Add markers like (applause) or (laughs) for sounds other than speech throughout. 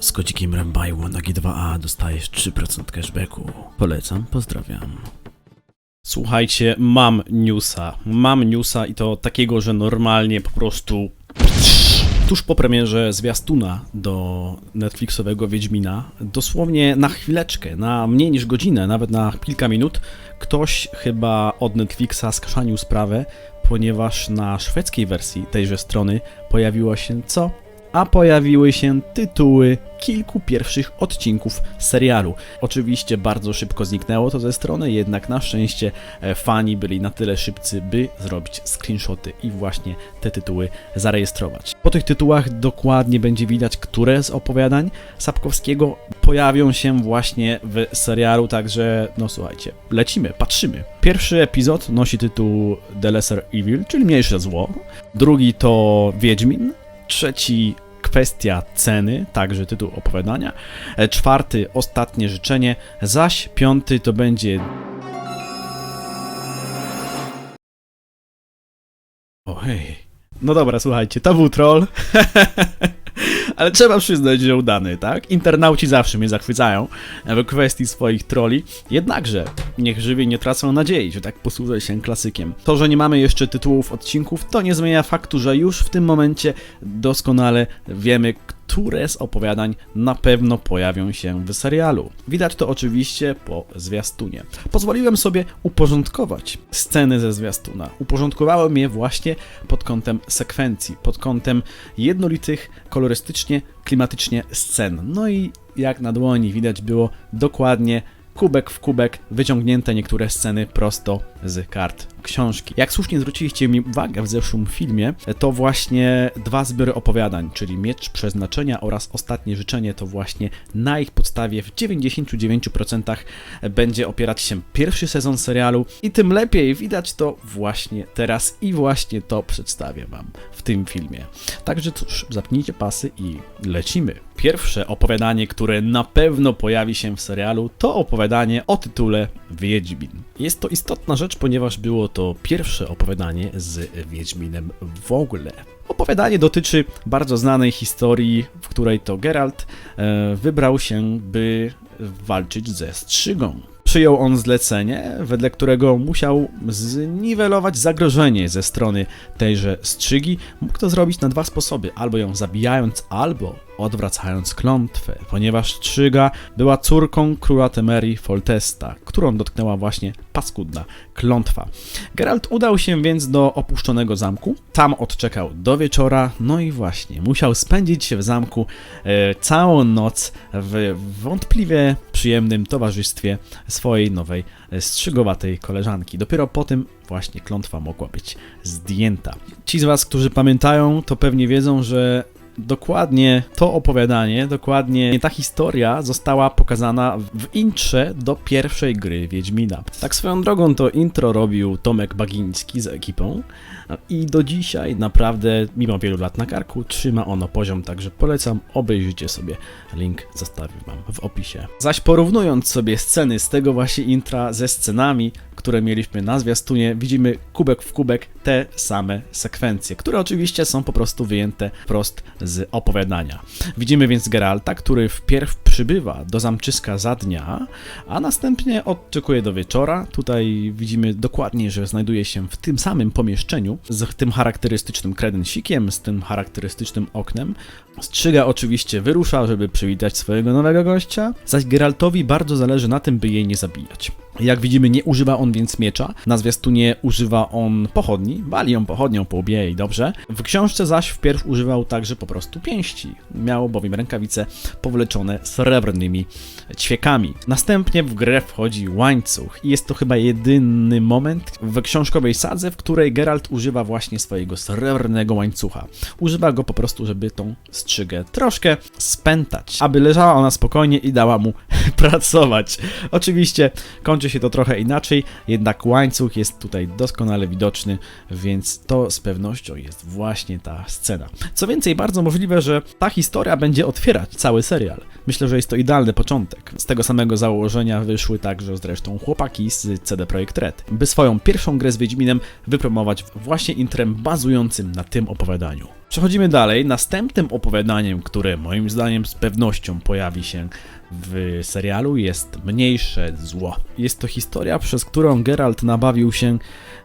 Z kocikiem Rambajło na G2A dostajesz 3% cashbacku. Polecam, pozdrawiam. Słuchajcie, mam newsa. Mam newsa i to takiego, że normalnie po prostu tuż po premierze zwiastuna do Netflixowego Wiedźmina, dosłownie na chwileczkę, na mniej niż godzinę, nawet na kilka minut, ktoś chyba od Netflixa skrzanił sprawę, ponieważ na szwedzkiej wersji tejże strony pojawiło się co? A pojawiły się tytuły kilku pierwszych odcinków serialu. Oczywiście bardzo szybko zniknęło to ze strony, jednak na szczęście e, fani byli na tyle szybcy, by zrobić screenshoty i właśnie te tytuły zarejestrować. Po tych tytułach dokładnie będzie widać, które z opowiadań Sapkowskiego pojawią się właśnie w serialu, także no słuchajcie, lecimy, patrzymy. Pierwszy epizod nosi tytuł The Lesser Evil, czyli mniejsze zło. Drugi to Wiedźmin. Trzeci kwestia ceny, także tytuł opowiadania. E, Czwarty ostatnie życzenie, zaś piąty to będzie. O hej. No dobra, słuchajcie, to był troll. (laughs) Ale trzeba przyznać, że udany, tak? Internauci zawsze mnie zachwycają w kwestii swoich troli. Jednakże, niech żywie nie tracą nadziei, że tak posłużę się klasykiem. To, że nie mamy jeszcze tytułów odcinków, to nie zmienia faktu, że już w tym momencie doskonale wiemy, które z opowiadań na pewno pojawią się w serialu. Widać to oczywiście po zwiastunie. Pozwoliłem sobie uporządkować sceny ze zwiastuna. Uporządkowałem je właśnie pod kątem sekwencji, pod kątem jednolitych, kolorystycznie, klimatycznie scen. No i jak na dłoni widać było dokładnie kubek w kubek wyciągnięte niektóre sceny prosto z kart książki. Jak słusznie zwróciliście mi uwagę w zeszłym filmie, to właśnie dwa zbiory opowiadań, czyli Miecz Przeznaczenia oraz Ostatnie Życzenie, to właśnie na ich podstawie w 99% będzie opierać się pierwszy sezon serialu i tym lepiej widać to właśnie teraz i właśnie to przedstawię Wam w tym filmie. Także cóż, zapnijcie pasy i lecimy. Pierwsze opowiadanie, które na pewno pojawi się w serialu, to opowiadanie o tytule Wiedźmin. Jest to istotna rzecz, ponieważ było to pierwsze opowiadanie z Wiedźminem w ogóle. Opowiadanie dotyczy bardzo znanej historii, w której to Geralt e, wybrał się, by walczyć ze strzygą. Przyjął on zlecenie, wedle którego musiał zniwelować zagrożenie ze strony tejże strzygi. Mógł to zrobić na dwa sposoby: albo ją zabijając, albo odwracając klątwę, ponieważ strzyga była córką króla Temerii Foltesta, którą dotknęła właśnie paskudna klątwa. Geralt udał się więc do opuszczonego zamku, tam odczekał do wieczora, no i właśnie musiał spędzić w zamku e, całą noc w wątpliwie przyjemnym towarzystwie swojej nowej e, strzygowatej koleżanki. Dopiero po tym właśnie klątwa mogła być zdjęta. Ci z Was, którzy pamiętają, to pewnie wiedzą, że dokładnie to opowiadanie, dokładnie ta historia została pokazana w intrze do pierwszej gry Wiedźmina. Tak swoją drogą to intro robił Tomek Bagiński z ekipą i do dzisiaj naprawdę, mimo wielu lat na karku, trzyma ono poziom, także polecam, obejrzyjcie sobie. Link zostawię wam w opisie. Zaś porównując sobie sceny z tego właśnie intra ze scenami, które mieliśmy na zwiastunie, widzimy kubek w kubek te same sekwencje, które oczywiście są po prostu wyjęte wprost z opowiadania. Widzimy więc Geralta, który wpierw przybywa do zamczyska za dnia, a następnie odczekuje do wieczora. Tutaj widzimy dokładnie, że znajduje się w tym samym pomieszczeniu z tym charakterystycznym kredensikiem, z tym charakterystycznym oknem. Strzyga oczywiście wyrusza, żeby przywitać swojego nowego gościa, zaś Geraltowi bardzo zależy na tym, by jej nie zabijać. Jak widzimy, nie używa on więc miecza. Na zwiastunie używa on pochodni. Wali ją pochodnią po łbie i dobrze. W książce zaś wpierw używał także po prostu pięści. Miał bowiem rękawice powleczone srebrnymi ćwiekami. Następnie w grę wchodzi łańcuch i jest to chyba jedyny moment w książkowej sadze, w której Geralt używa właśnie swojego srebrnego łańcucha. Używa go po prostu, żeby tą strzygę troszkę spętać, aby leżała ona spokojnie i dała mu (laughs) pracować. Oczywiście kończy się to trochę inaczej, jednak łańcuch jest tutaj doskonale widoczny, więc to z pewnością jest właśnie ta scena. Co więcej, bardzo możliwe, że ta historia będzie otwierać cały serial. Myślę, że jest to idealny początek. Z tego samego założenia wyszły także zresztą chłopaki z CD Projekt Red, by swoją pierwszą grę z Wiedźminem wypromować właśnie intrem bazującym na tym opowiadaniu. Przechodzimy dalej. Następnym opowiadaniem, które moim zdaniem z pewnością pojawi się w serialu jest Mniejsze Zło. Jest to historia, przez którą Geralt nabawił się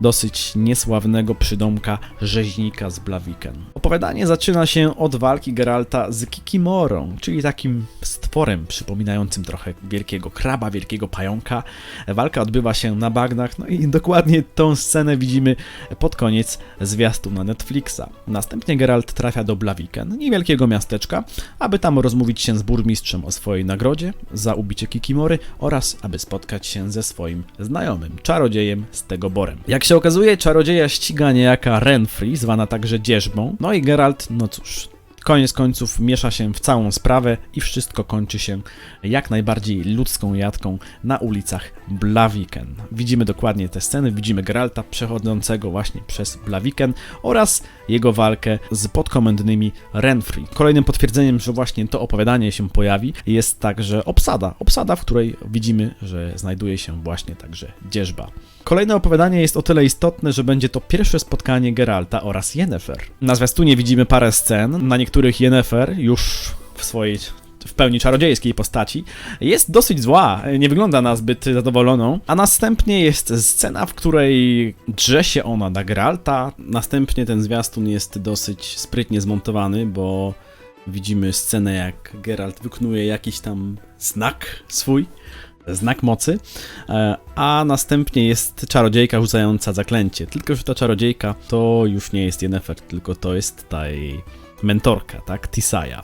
dosyć niesławnego przydomka rzeźnika z Blaviken. Opowiadanie zaczyna się od walki Geralta z Kikimorą, czyli takim stworem przypominającym trochę wielkiego kraba, wielkiego pająka. Walka odbywa się na bagnach, no i dokładnie tą scenę widzimy pod koniec zwiastu na Netflixa. Następnie Geralt trafia do Blaviken, niewielkiego miasteczka, aby tam rozmówić się z burmistrzem o swojej nagrodzie za ubicie Kikimory oraz aby spotkać się ze swoim znajomym, czarodziejem Stegoborem. Jak się okazuje, czarodzieja ściga niejaka Renfri, zwana także Dzierzbą, no i Geralt, no cóż, koniec końców miesza się w całą sprawę i wszystko kończy się jak najbardziej ludzką jadką na ulicach Blaviken. Widzimy dokładnie te sceny, widzimy Geralta przechodzącego właśnie przez Blaviken oraz jego walkę z podkomendnymi Renfri. Kolejnym potwierdzeniem, że właśnie to opowiadanie się pojawi jest także obsada. Obsada, w której widzimy, że znajduje się właśnie także dzierżba. Kolejne opowiadanie jest o tyle istotne, że będzie to pierwsze spotkanie Geralta oraz Yennefer. Na zwiastunie widzimy parę scen, na niektórych Yennefer już w swojej w pełni czarodziejskiej postaci, jest dosyć zła, nie wygląda na zbyt zadowoloną, a następnie jest scena, w której drze się ona na Geralta, następnie ten zwiastun jest dosyć sprytnie zmontowany, bo widzimy scenę jak Geralt wykonuje jakiś tam znak swój, znak mocy, e, a następnie jest czarodziejka rzucająca zaklęcie. Tylko, że ta czarodziejka to już nie jest Yennefer, tylko to jest ta jej mentorka, tak, Tisaya.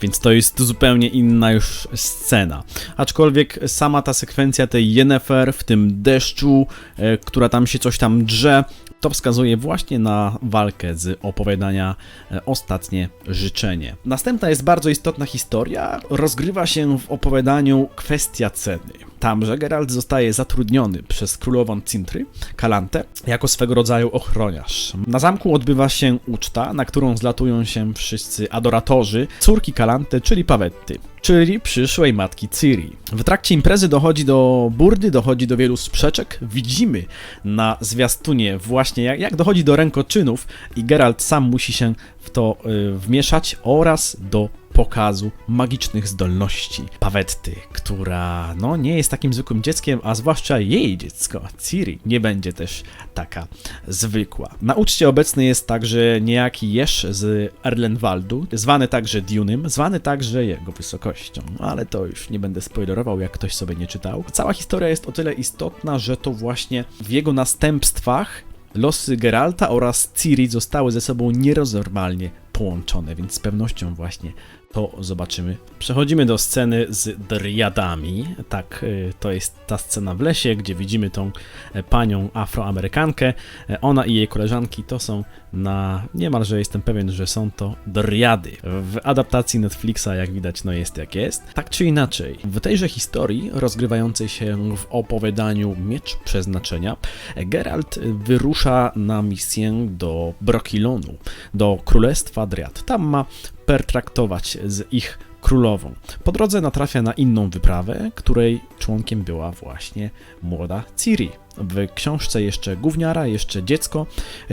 Więc to jest zupełnie inna już scena. Aczkolwiek sama ta sekwencja tej Yennefer w tym deszczu, e, która tam się coś tam drze, to wskazuje właśnie na walkę z opowiadania e, Ostatnie Życzenie. Następna jest bardzo istotna historia. Rozgrywa się w opowiadaniu kwestia ceny. Tamże Geralt zostaje zatrudniony przez królową Cintry, Kalantę, jako swego rodzaju ochroniarz. Na zamku odbywa się uczta, na którą zlatują się wszyscy adoratorzy córki Kalanty, czyli Pawetty czyli przyszłej matki Ciri. W trakcie imprezy dochodzi do burdy, dochodzi do wielu sprzeczek. Widzimy na zwiastunie właśnie jak, jak dochodzi do rękoczynów i Geralt sam musi się w to y, wmieszać oraz do pokazu magicznych zdolności Pawetty, która no nie jest takim zwykłym dzieckiem, a zwłaszcza jej dziecko, Ciri, nie będzie też taka zwykła. Na uczcie obecny jest także niejaki Jesz z Erlenwaldu, zwany także Dunym, zwany także jego wysokością, ale to już nie będę spoilerował, jak ktoś sobie nie czytał. Cała historia jest o tyle istotna, że to właśnie w jego następstwach losy Geralta oraz Ciri zostały ze sobą nierozerwalnie połączone, więc z pewnością właśnie to zobaczymy. Przechodzimy do sceny z dryadami. Tak, y, to jest ta scena w lesie, gdzie widzimy tą e, panią afroamerykankę. E, ona i jej koleżanki to są na niemalże jestem pewien, że są to dryady. W adaptacji Netflixa, jak widać, no jest jak jest. Tak czy inaczej, w tejże historii rozgrywającej się w opowiadaniu Miecz Przeznaczenia, Geralt wyrusza na misję do Brokilonu, do Królestwa Dryad. Tam ma pertraktować z ich królową. Po drodze natrafia na inną wyprawę, której członkiem była właśnie młoda Ciri. W książce jeszcze gówniara, jeszcze dziecko.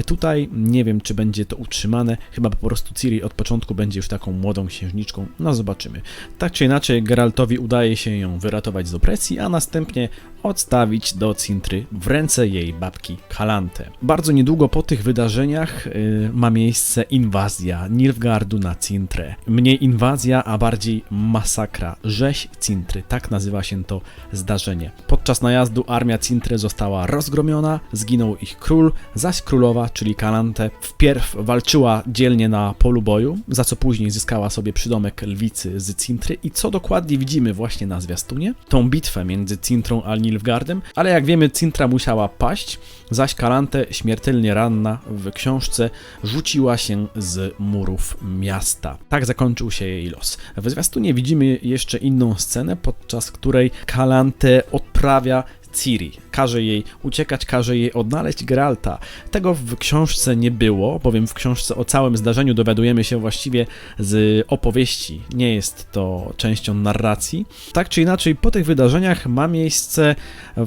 Tutaj nie wiem, czy będzie to utrzymane. Chyba po prostu Ciri od początku będzie już taką młodą księżniczką. No zobaczymy. Tak czy inaczej, Geraltowi udaje się ją wyratować z opresji, a następnie odstawić do Cintry w ręce jej babki Kalante. Bardzo niedługo po tych wydarzeniach yy, ma miejsce inwazja Nilfgaardu na Cintrę. Mniej inwazja, a bardziej masakra. Rzeź Cintry, tak nazywa się to zdarzenie. Podczas najazdu armia Cintry została rozgromiona, zginął ich król, zaś królowa, czyli Kalante, wpierw walczyła dzielnie na polu boju, za co później zyskała sobie przydomek lwicy z Cintry i co dokładnie widzimy właśnie na zwiastunie? Tą bitwę między Cintrą a Nilfgaardem, ale jak wiemy Cintra musiała paść, zaś Kalante śmiertelnie ranna w książce rzuciła się z murów miasta. Tak zakończył się jej los. W zwiastunie widzimy jeszcze inną scenę, podczas której Kalante odprawia Ciri. Każe jej uciekać, każe jej odnaleźć Geralta. Tego w książce nie było, bowiem w książce o całym zdarzeniu dowiadujemy się właściwie z opowieści. Nie jest to częścią narracji. Tak czy inaczej, po tych wydarzeniach ma miejsce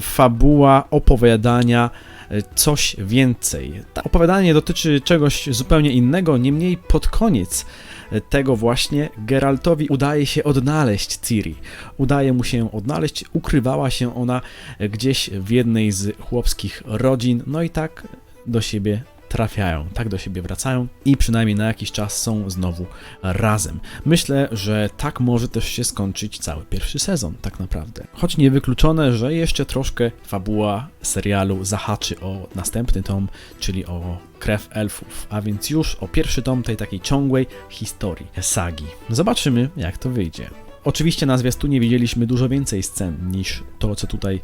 fabuła opowiadania e, coś więcej. To opowiadanie dotyczy czegoś zupełnie innego, niemniej pod koniec tego właśnie Geraltowi udaje się odnaleźć Ciri. Udaje mu się odnaleźć, ukrywała się ona gdzieś w jednej z chłopskich rodzin, no i tak do siebie trafiają, tak do siebie wracają i przynajmniej na jakiś czas są znowu razem. Myślę, że tak może też się skończyć cały pierwszy sezon, tak naprawdę. Choć niewykluczone, że jeszcze troszkę fabuła serialu zahaczy o następny tom, czyli o krew elfów, a więc już o pierwszy tom tej takiej ciągłej historii sagi. Zobaczymy, jak to wyjdzie. Oczywiście na zwiastunie widzieliśmy dużo więcej scen niż to, co tutaj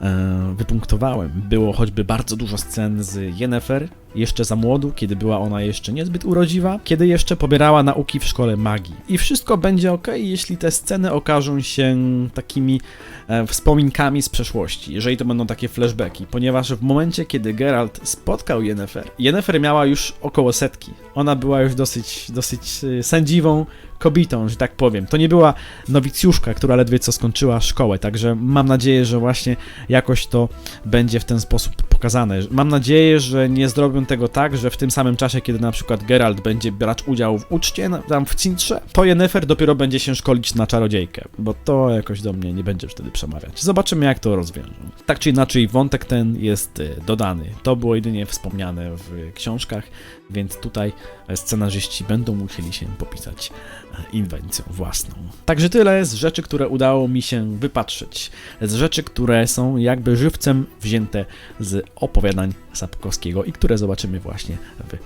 e, wypunktowałem. Było choćby bardzo dużo scen z Yennefer, jeszcze za młodu, kiedy była ona jeszcze niezbyt urodziwa, kiedy jeszcze pobierała nauki w szkole magii. I wszystko będzie ok, jeśli te sceny okażą się takimi e, wspominkami z przeszłości, jeżeli to będą takie flashbacki, ponieważ w momencie, kiedy Geralt spotkał Yennefer, Yennefer miała już około setki. Ona była już dosyć, dosyć e, sędziwą kobietą, że tak powiem. To nie była nowicjuszka, która ledwie co skończyła szkołę, także mam nadzieję, że właśnie jakoś to będzie w ten sposób pokazane. Mam nadzieję, że nie zrobią tego tak, że w tym samym czasie, kiedy na przykład Geralt będzie brać udział w uczcie, tam w Cintrze, to Yennefer dopiero będzie się szkolić na czarodziejkę, bo to jakoś do mnie nie będzie wtedy przemawiać. Zobaczymy, jak to rozwiążą. Tak czy inaczej, wątek ten jest y, dodany. To było jedynie wspomniane w książkach, więc tutaj e, scenarzyści będą musieli się popisać e, inwencją własną. Także tyle z rzeczy, które udało mi się wypatrzeć. Z rzeczy, które są jakby żywcem wzięte z opowiadań Sapkowskiego i które zobaczymy właśnie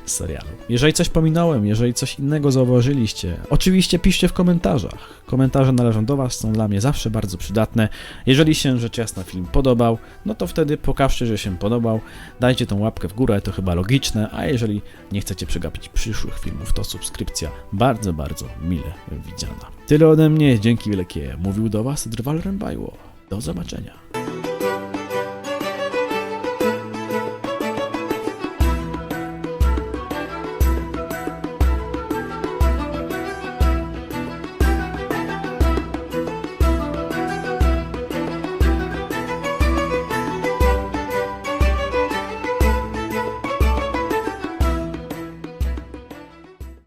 w serialu. Jeżeli coś pominąłem, jeżeli coś innego zauważyliście, oczywiście piszcie w komentarzach. Komentarze należą do Was, są dla mnie zawsze bardzo przydatne. Jeżeli się rzecz jasna film podobał, no to wtedy pokażcie, że się podobał, dajcie tą łapkę w górę, to chyba logiczne, a jeżeli nie chcecie przegapić przyszłych filmów, to subskrypcja bardzo, bardzo mile widziana. Tyle ode mnie, dzięki wielkie. Mówił do Was Drwal Rębajło. Do zobaczenia.